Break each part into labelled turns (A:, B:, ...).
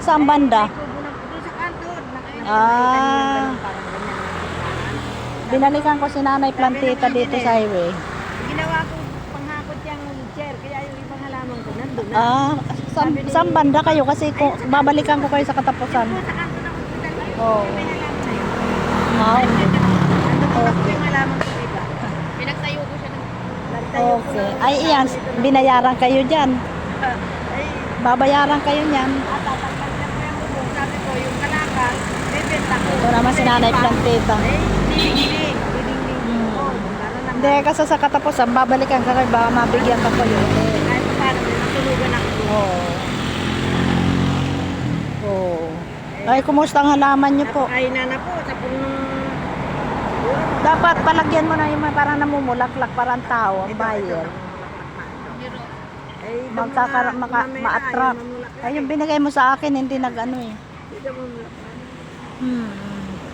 A: Saan banda? Ah. Binalikan ko si Nanay Plantita dito sa highway.
B: Ginawa ko panghakot yung chair, kaya yung ibang halaman ko nandun na.
A: Ah, saan, saan banda kayo? Kasi kung babalikan ko kayo sa katapusan.
B: Yun.
A: Ah, okay.
B: Ko ko iba. Pinagtayo ko siya ng... Ko
A: Okay. Ay, iyan. Binayaran kayo dyan.
B: Ay,
A: Babayaran kayo niyan.
B: at tatanggal niya ko yung bubong. Sabi ko, yung kalakal, bebenta ko.
A: Ito naman si Nanay Plantita.
B: Ko. Naman.
A: Hindi, kasi sa katapusan, babalikan ka kayo. Baka mabigyan ka kayo.
B: Kahit pa paano, natulugan ako.
A: Oo. Oo. Ay, kumusta ang halaman niyo po?
B: Ay, na na po, sa punong...
A: Dapat palagyan mo na yung parang namumulaklak, parang tao, ang
B: itong
A: Magkakara, maka, ma-attract. Ay, yung binigay mo sa akin, hindi nag-ano eh.
B: Ito, mamulak.
A: Hmm.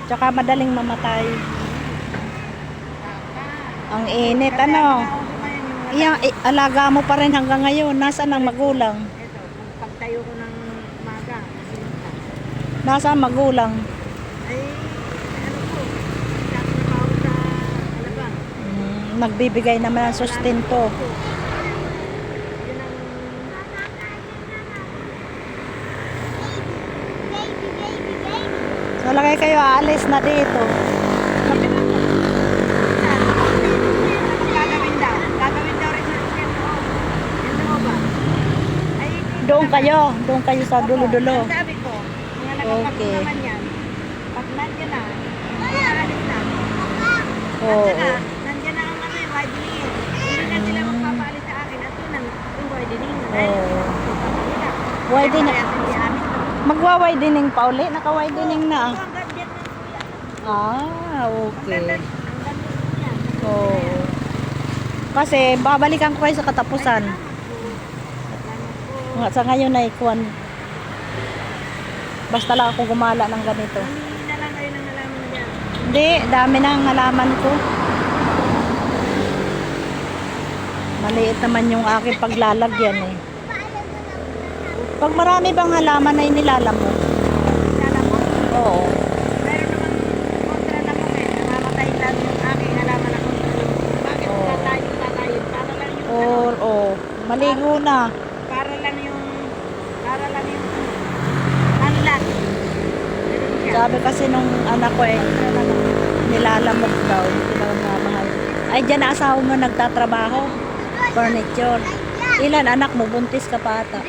A: Tsaka madaling mamatay. Ang init, ano? Iyang, i- alaga mo pa rin hanggang ngayon. Nasaan ang magulang?
B: Ito, pagtayo ko ng maga.
A: Nasaan magulang?
B: Ay, ano po, nagtatrabaho sa alabang.
A: Hmm, nagbibigay naman ng sustento. So, lagay kayo aalis na dito. Doon kayo. Doon kayo sa dulo-dulo.
B: Sabi ko, mga nagpapag
A: Okay.
B: naman yan. Pag nandiyan na, aalis na.
A: Oo.
B: Nandiyan na, nandiyan na
A: Magwa-widening pa uli? Naka-widening na ah. Okay. Oo. Kasi babalikan ko kayo sa katapusan. Nga sa ngayon ay kuwan. Basta lang ako gumala ng ganito.
B: Na na.
A: Hindi, dami na ang halaman ko. Maliit naman yung aking paglalagyan eh. Pag marami bang halaman ay nilalamog?
B: Sana po.
A: Oo.
B: Meron naman kontra na kami. Namamatay lang yung aking halaman na kontra. Bakit
A: Oo.
B: tatayo, tatayo? Para lang yung, ano,
A: oh, maligo na.
B: para lang yung, para lang yung siya.
A: Sabi kasi nung anak ko eh, nilalamog daw. Hindi daw mamahal. Ay, dyan na asawa mo nagtatrabaho. Furniture. Ilan anak mo? Buntis ka pa ata.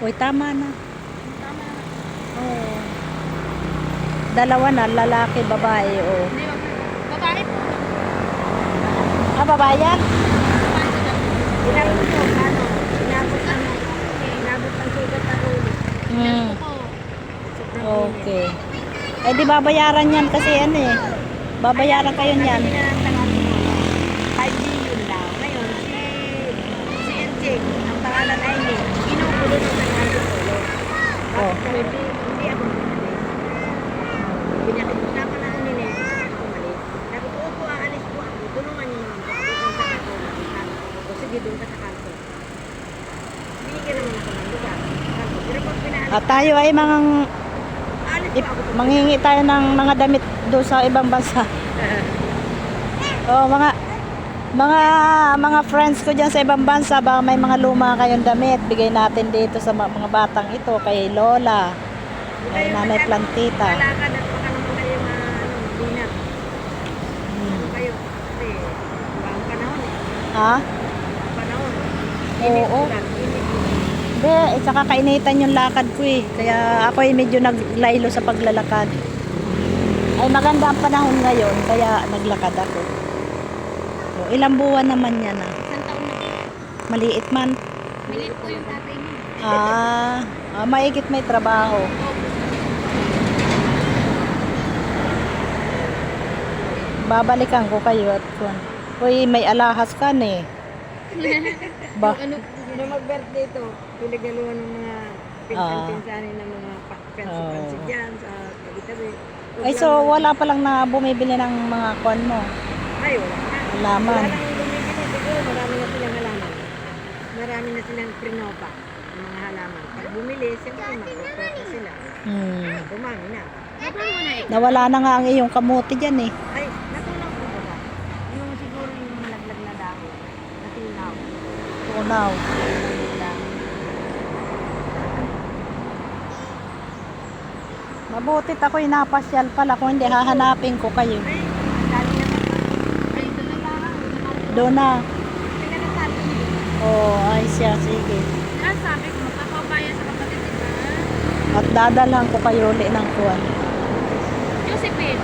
B: Lang.
A: Uy, tama na.
B: Tama na.
A: Oo. Dalawa na, lalaki, babae. Oh.
B: Hindi, Babae po.
A: Ah, babae yan?
B: Inabot ko, ano, inabot ano, inabot ang sugat ng ulo.
A: Hmm. Okay. Eh, di babayaran yan kasi ano eh. Babayaran kayo niyan.
B: Sabi na ng tangatin mo, 5 million daw. Ngayon, si, si Enchik, ang pangalan ay Nick,
A: Oh.
B: Hindi, ako. Pinakita na ni Nick, ako mali. Sabi ko, opo, aalis po ako. Tulungan niyo naman po ako kung saan ako. O sige, doon ka sa kanto. Binigyan naman ako ng lugar. Kanto. Pero pag pinaalis,
A: At tayo ay mga ip, manghingi tayo ng mga damit doon sa ibang bansa. Oh, mga mga mga friends ko diyan sa ibang bansa, baka may mga luma kayong damit, bigay natin dito sa mga, mga batang ito kay Lola. Kay Nanay Plantita. Ha?
B: Panahon.
A: Oo. Hindi, eh, saka kainitan yung lakad ko eh. Kaya ako ay medyo naglaylo sa paglalakad. Ay maganda ang panahon ngayon, kaya naglakad ako. Ilang buwan naman yan ah.
B: Isang taon na.
A: Maliit man.
B: Milit ko yung tatay niya.
A: Ah, ah maigit may trabaho. Babalikan ko kayo at kun. Uy, may alahas ka eh. Ba?
B: Ano, nung mag-birthday to, pinagaluhan ng mga
A: Ah.
B: pinsan-pinsanin ng mga pensi-pensi dyan sa tabi-tabi.
A: Ay, so wala pa lang na bumibili ng mga kwan mo.
B: Ay, wala na.
A: Halaman.
B: Wala nang bumibili. Siguro marami na silang halaman. Marami na silang prinopa ng mga halaman. Pag bumili, siyempre magpo sila.
A: Hmm.
B: Dumami na.
A: Nawala na nga ang iyong kamuti dyan eh.
B: Ay, natunaw po ba? Yung siguro yung malaglag na dahon. Natunaw.
A: Tunaw. Mabutit ako'y napasyal pala kung hindi hahanapin ko kayo.
B: Ay, dali naman. Ay, ito na lang.
A: Doon na. Oo, ay siya, sige.
B: Ah, sabi ko, magkakabayan sa kapatid nila.
A: At dadalhan ko kayo uli ng kuwan.
B: Josephine.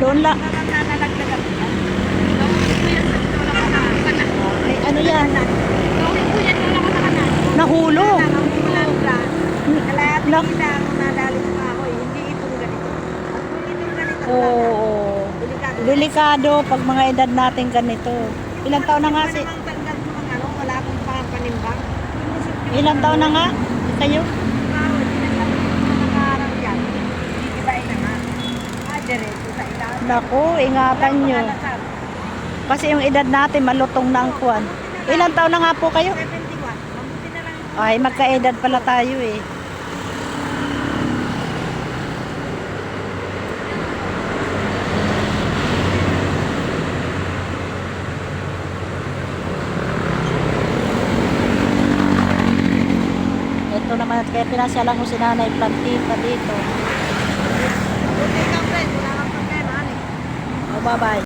A: Doon la.
B: Nanalaglagan ko yan. Gawin ko yan sa tula ko na
A: Oo.
B: delikado.
A: Delikado pag mga edad natin ganito. Ilang taon na nga si...
B: Wala ano, wala akong pa- panimbang.
A: Ilang taon na nga kayo?
B: Ah.
A: Naku, ingatan nyo. Kasi yung edad natin malutong na ang kuwan. Ilang taon na nga po kayo?
B: 71. Mabuti na lang yung
A: Ay, magkaedad pala tayo eh. Ito naman, kaya pinasyalan ko si Nanay Plantita dito.
B: Ka, friend. Wala kang pagkain, ano eh.
A: O, bye-bye.